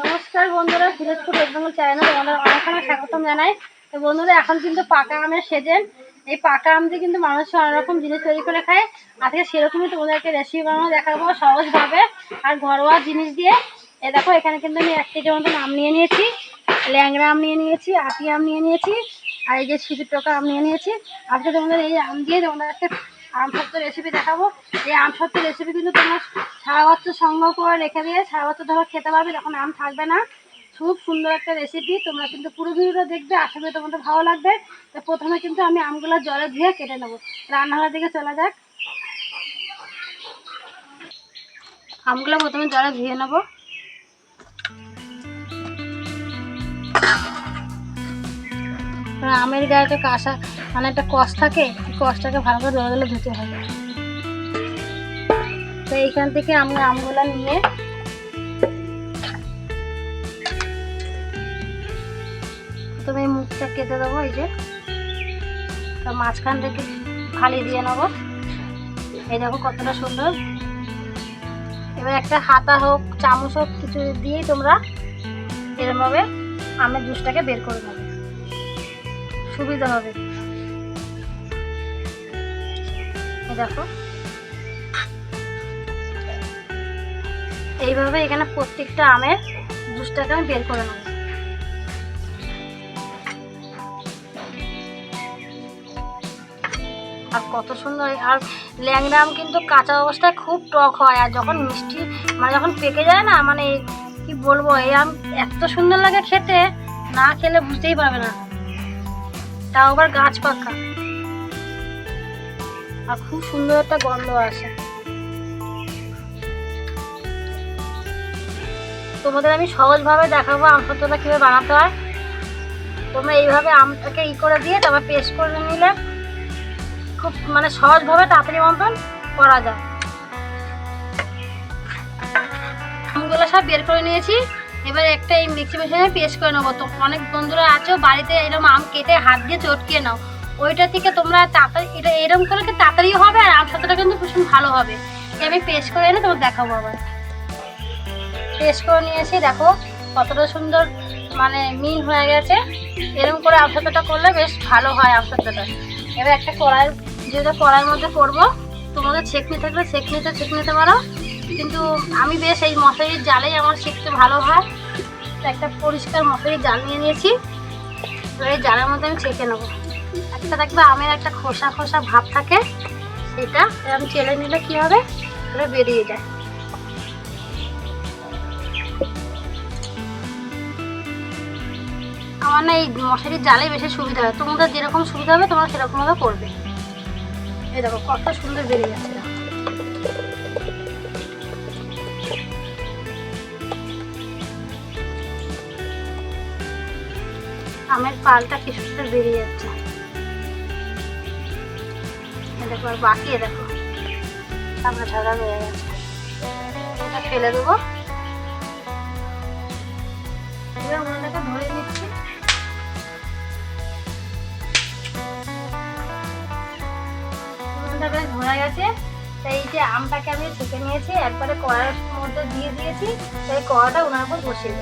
নমস্কার বন্ধুরা ওয়েস্ট বেঙ্গল চ্যানেলে তোমাদের অনেক অনেক স্বাগতম জানাই। তো বন্ধুরা, এখন কিন্তু পাকা আমের সেজেন এই পাকা আম দিয়ে কিন্তু মানুষ অনেক রকম জিনিস তৈরি করে খায়। আজকে সেরকমই তোমাদেরকে রেসিপি বানানো দেখাবো সহজভাবে। আর ঘরোয়া জিনিস দিয়ে এ দেখো, এখানে কিন্তু আমি এক কেজি মতন আম নিয়ে নিয়েছি। ল্যাংড়া আম নিয়ে নিয়েছি, আটি আম নিয়ে নিয়েছি, আর এই যে সিঁদুর টোকা আম নিয়ে নিয়েছি। আজকে তোমাদের এই আম দিয়ে তোমাদের একটা আম সত্য রেসিপি দেখাবো। এই আম সত্য রেসিপি কিন্তু তোমরা সারা বছর সংগ্রহ করে রেখে দিয়ে সারা বছর ধরো খেতে পারবে যখন আম থাকবে না। খুব সুন্দর একটা রেসিপি তোমরা কিন্তু পুরো ভিডিওটা দেখবে, আশা করি তোমাদের ভালো লাগবে। তো প্রথমে কিন্তু আমি আমগুলো জলে ধুয়ে কেটে নেব। রান্নাঘরের দিকে চলে যাক। আমগুলো প্রথমে জলে ধুয়ে নেব। কারণ আমের গায়ে একটা কাঁসা মানে একটা কষ থাকে কষটাকে ভালো করে জলে জলে ধুতে হবে। তো এইখান থেকে আমি আমগুলো নিয়ে তুমি মুখটা কেটে দেবো, এই যে। তো মাঝখান থেকে ফালি দিয়ে নেব। এই দেখো কতটা সুন্দর। এবার একটা হাতা হোক, চামচ হোক, কিছু দিয়েই তোমরা এরমভাবে আমের জুসটাকে বের করে নেবে সুবিধা হবে। দেখো। এইভাবে এখানে প্রত্যেকটা আমের জুসটাকে আমি বের করে নেব। আর কত সুন্দর আর ল্যাংড়া আম কিন্তু কাঁচা অবস্থায় খুব টক হয়, আর যখন মিষ্টি মানে যখন পেকে যায় না মানে কি বলব, এই আম এত সুন্দর লাগে খেতে, না খেলে বুঝতেই পারবে না। তাও আবার গাছ পাকা। আর খুব সুন্দর একটা গন্ধ আসে। তোমাদের আমি সহজভাবে দেখাবো আম সত্যটা কীভাবে বানাতে হয়। তোমরা এইভাবে আমটাকে ই করে দিয়ে তারপর পেস্ট করে নিলে খুব মানে সহজভাবে তাড়াতাড়ি মতন করা যায়। আমগুলো সব বের করে নিয়েছি। এবার একটা এই মিক্সি মেশিনে পেস্ট করে নেব। তো অনেক বন্ধুরা আছো, বাড়িতে এরকম আম কেটে হাত দিয়ে চটকিয়ে নাও। ওইটা থেকে তোমরা তাড়াতাড়ি, এটা এরকম করলে কি তাড়াতাড়িও হবে? আর আম সাথেটা কিন্তু ভীষণ ভালো হবে। আমি পেস্ট করে এনে তোমার দেখাবো আবার। পেস্ট করে নিয়েছি, দেখো, কতটা সুন্দর মানে মিল হয়ে গেছে। এরকম করে আমসাতাটা করলে বেশ ভালো হয় আমসাতাটা এবার একটা কড়াই, যেটা কড়াইয়ের মধ্যে করব, তোমাদের ছেঁকনি থাকলে ছেঁকনিতে ছেঁক নিতে পারো। কিন্তু আমি বেশ এই মশারির জালেই আমার শিখতে ভালো হয়। তো একটা পরিষ্কার মশারির জাল নিয়ে নিয়েছি। এবার এই জালের মধ্যে আমি ছেঁকে নেব। একটা দেখবে আমের একটা খোসা খোসা ভাব থাকে, সেটা এরকম চেলে নিলে কী হবে? সেটা বেরিয়ে যায়। আমার না এই মশারির জালে বেশি সুবিধা হয়। তোমাদের যেরকম সুবিধা হবে, তোমরা সেরকমভাবে করবে। এই দেখো, কত সুন্দর বেরিয়ে যাচ্ছে। আমের পালটা কি সুন্দর বেরিয়ে যাচ্ছে। দেখো, আর বাকি দেখো আমরা ঝাড়া হয়ে গেছে। এটা ফেলে দেবো। গেছে। তো এই যে আমটাকে আমি নিয়েছি, একবারে কড়াইয়ের মধ্যে দিয়ে দিয়েছি। তাই কড়াটা ওনার উপর বসিয়ে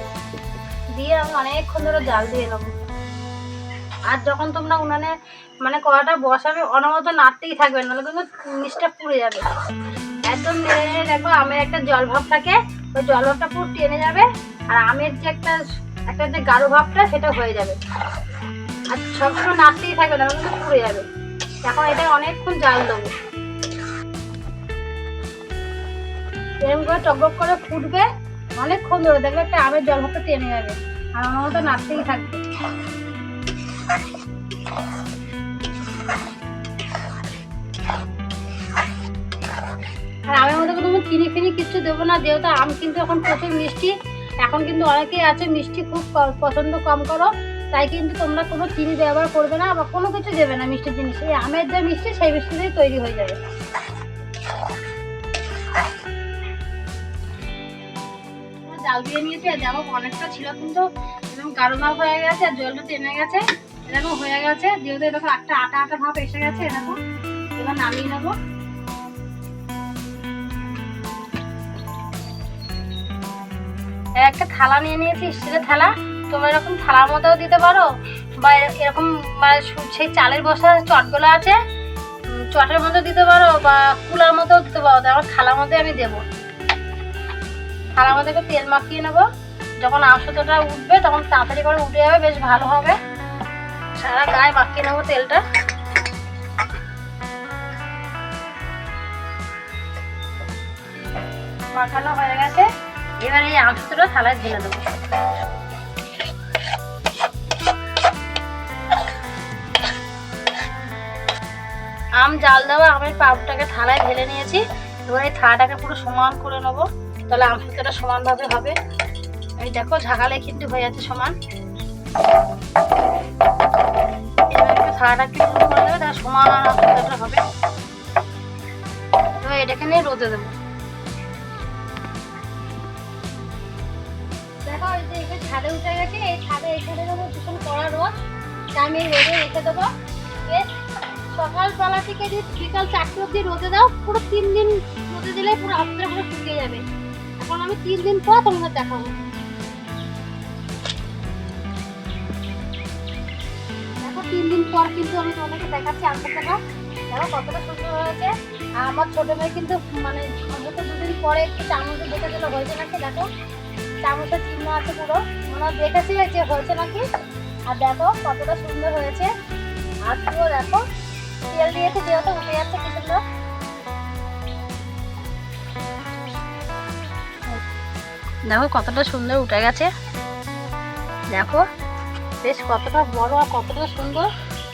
দিয়ে আমি অনেকক্ষণ ধরে জাল দিয়ে নেব। আর যখন তোমরা উনানে মানে কড়াটা বসাবে অনবরত নাড়তেই থাকবে নাহলে কিন্তু নিচটা পুড়ে যাবে। একদম নেড়ে নেড়ে দেখো, আমের একটা জল ভাব থাকে, ওই জল ভাবটা পুরো টেনে যাবে, আর আমের যে একটা একটা যে গাঢ় ভাবটা, সেটা হয়ে যাবে। আর সবসময় নাড়তেই থাকবে না কিন্তু পুড়ে যাবে। এখন এটা অনেকক্ষণ জাল দেবো। এরকম করে টকবক করে ফুটবে, অনেকক্ষণ ধরে দেখবে একটা আমের জল ভাবটা টেনে যাবে, আর অনবরত নাড়তেই থাকবে। আর আমের মধ্যে কোনো চিনি ফিনি কিছু দেবো না, যেহেতু আম কিন্তু এখন প্রচুর মিষ্টি, এখন কিন্তু অনেকেই আছে মিষ্টি খুব পছন্দ কম করো, তাই কিন্তু তোমরা কোনো চিনি ব্যবহার করবে না বা কোনো কিছু দেবে না মিষ্টি জিনিস, এই আমের যে মিষ্টি সেই মিষ্টি মিষ্টিতেই তৈরি হয়ে যাবে। জাল দিয়ে নিয়েছি আর যেমন অনেকটা ছিল কিন্তু এরকম গাঢ় ভাব হয়ে গেছে আর জলটা টেনে গেছে, এরকম হয়ে গেছে, যেহেতু এরকম একটা আটা আটা ভাব এসে গেছে, এরকম। এবার নামিয়ে নেব। একটা থালা নিয়ে নিয়েছি স্টিলের থালা তোমরা এরকম থালার মধ্যেও দিতে পারো বা এর- এরকম মানে সেই চালের বসা চটগুলো আছে চটের মতো দিতে পারো বা কুলার মধ্যেও দিতে পারো আমার থালার মধ্যে আমি দেবো। থালার মধ্যে তেল মাখিয়ে নেব, যখন আমসুতোটা উঠবে তখন তাড়াতাড়ি করে উঠে যাবে, বেশ ভালো হবে। সারা গায়ে মাখিয়ে নেব তেলটা। মাখানো হয়ে গেছে। এবার এই আমসুতোটা থালায় ঢেলে দেবো। আম, জাল দেওয়া, আমের পাপটাকে থালায় ঢেলে নিয়েছি। এবার এই থালাটাকে পুরো সমান করে নেব। তাহলে আমসুতোটা সমানভাবে হবে। এই দেখো, ঝাঁকালে কিন্তু হয়ে যাচ্ছে সমান। থালাটা একটু করে দেবে সমান হবে। এবার এটাকে নিয়ে রোদে দেবো। দেখো যে এখানে ছাদে উঠে গেছে, এই ছাদে এখানে দেবো ভীষণ কড়া রোদ। আমি রোদে রেখে দেবো। সকালবেলা থেকে যে বিকাল চারটে অবধি রোদে দাও, পুরো তিন দিন রোদে দিলে পুরো হাতটা পুরো শুকিয়ে যাবে। এখন আমি তিন দিন পর তোমাদের দেখাবো। দেখো, তিন দিন পর কিন্তু আমি তোমাদেরকে দেখাচ্ছি আনতে দেখা কতটা সুন্দর হয়েছে। আমার ছোট মেয়ে কিন্তু মানে হয়তো দুদিন পরে একটু চামচে দেখে দিলে, হয়েছে নাকি? দেখো। চামচের চিহ্ন আছে পুরো। মনে দেখেছি যে হয়েছে নাকি? আর দেখো কতটা সুন্দর হয়েছে। আর পুরো দেখো, তেল দিয়েছে যেহেতু উঠে যাচ্ছে কি সুন্দর। দেখো কতটা সুন্দর উঠে গেছে। দেখো, বেশ কতটা বড় আর কতটা সুন্দর।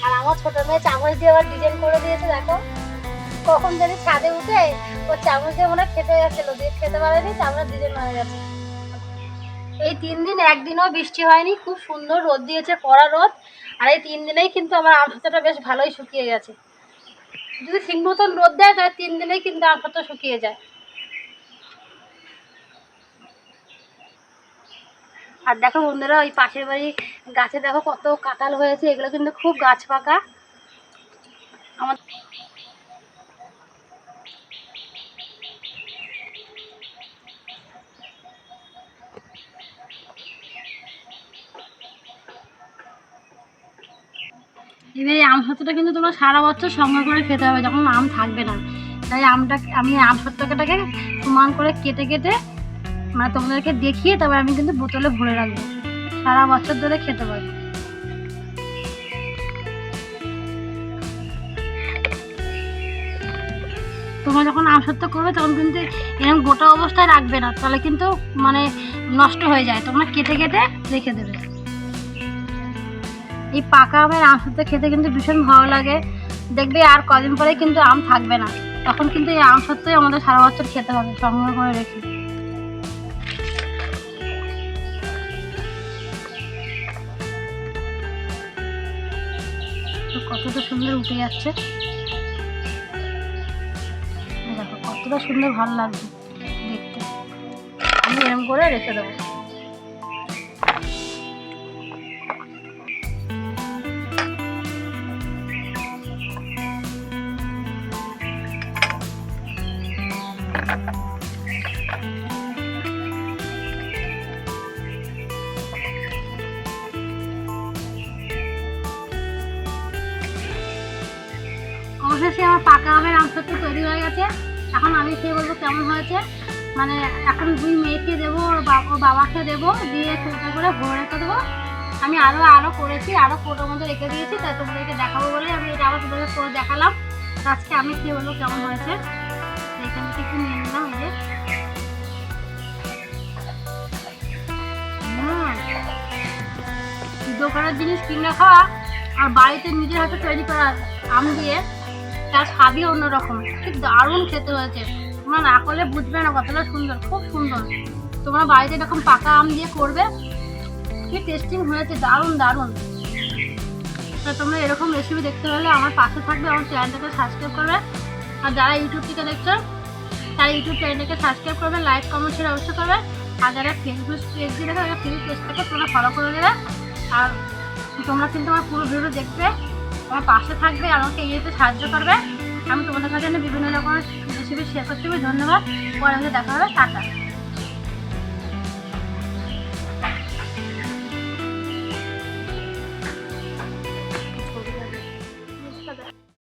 আর আমার ছোট মেয়ে চামচ দিয়ে আবার ডিজাইন করে দিয়েছে, দেখো। কখন যদি ছাদে উঠে ও চামচ দিয়ে মনে খেতে যাচ্ছিল। দিয়ে খেতে পারেনি, চামচ ডিজাইন হয়ে গেছে এই তিন দিন একদিনও বৃষ্টি হয়নি, খুব সুন্দর রোদ দিয়েছে, কড়া রোদ। আর এই তিন দিনেই কিন্তু আমার আম পাতাটা বেশ ভালোই শুকিয়ে গেছে। যদি ঠিক মতন রোদ দেয়, তাহলে তিন দিনেই কিন্তু আম পাতা শুকিয়ে যায়। আর দেখো বন্ধুরা, ওই পাশের বাড়ি গাছে দেখো কত কাঁঠাল হয়েছে, এগুলো কিন্তু খুব গাছ পাকা। আমার এবার এই আম সত্যটা কিন্তু তোমরা সারা বছর সংগ্রহ করে খেতে হবে, যখন আম থাকবে না। তাই আমটা আমি আম সত্যটাকে সমান করে কেটে কেটে মানে তোমাদেরকে দেখিয়ে তবে আমি কিন্তু বোতলে ভরে রাখব। সারা বছর ধরে খেতে পারব তোমরা যখন আম সত্য করবে, তখন কিন্তু এরকম গোটা অবস্থায় রাখবে না, তাহলে কিন্তু মানে নষ্ট হয়ে যায়। তোমরা কেটে কেটে রেখে দেবে। এই পাকা আমের আম সত্য খেতে কিন্তু ভীষণ ভালো লাগে। দেখবে আর কদিন পরে কিন্তু আম থাকবে না। তখন কিন্তু এই আম সত্যই আমাদের সারা বছর খেতে হবে, সংগ্রহ করে রেখে। কতটা সুন্দর উঠে যাচ্ছে। দেখো, কতটা সুন্দর ভালো লাগছে দেখতে। আমি এরকম করে রেখে দেবো। অবশেষে আমার পাকা আমের আমসত্ব তৈরি হয়ে গেছে। এখন আমি খেয়ে বলব কেমন হয়েছে? মানে এখন দুই মেয়েকে দেবো, ওর বাবাকে দেবো, দিয়ে ফিল্টার করে ভরে রেখে দেবো। আমি আরও আরও করেছি আরও কোটোর মধ্যে রেখে দিয়েছি, তাই তোমাদেরকে দেখাবো বলে আমি এটা আবার তোমাদের করে দেখালাম। আজকে আমি খেয়ে বলব কেমন হয়েছে। এখান থেকে একটু নিয়ে নিলাম যে। দোকানের জিনিস কিনে খাওয়া, আর বাড়িতে নিজের হাতে তৈরি করা আম দিয়ে তার স্বাদই অন্যরকম। ঠিক দারুণ খেতে হয়েছে। তোমরা না করলে বুঝবে না কতটা সুন্দর, খুব সুন্দর। তোমরা বাড়িতে এরকম পাকা আম দিয়ে করবে, কি টেস্টিং হয়েছে, দারুণ দারুণ। তো তোমরা এরকম রেসিপি দেখতে হলে আমার পাশে থাকবে, আমার চ্যানেলটাকে সাবস্ক্রাইব করবে। আর যারা ইউটিউব থেকে দেখছ, তারা ইউটিউব চ্যানেলটাকে সাবস্ক্রাইব করবে লাইক কমেন্ট শেয়ার অবশ্যই করবে। আর যারা ফেসবুক পেজ দিয়ে দেখো ফেসবুক পেজটাকে তোমরা ফলো করে দেবে। আর তোমরা কিন্তু আমার পুরো ভিডিও দেখবে। আমার পাশে থাকবে আমাকে এগিয়ে সাহায্য করবে। আমি তোমাদের কাছে বিভিন্ন রকমের রেসিপি শেয়ার করতে ধন্যবাদ। পরে দেখা হবে। টাটা।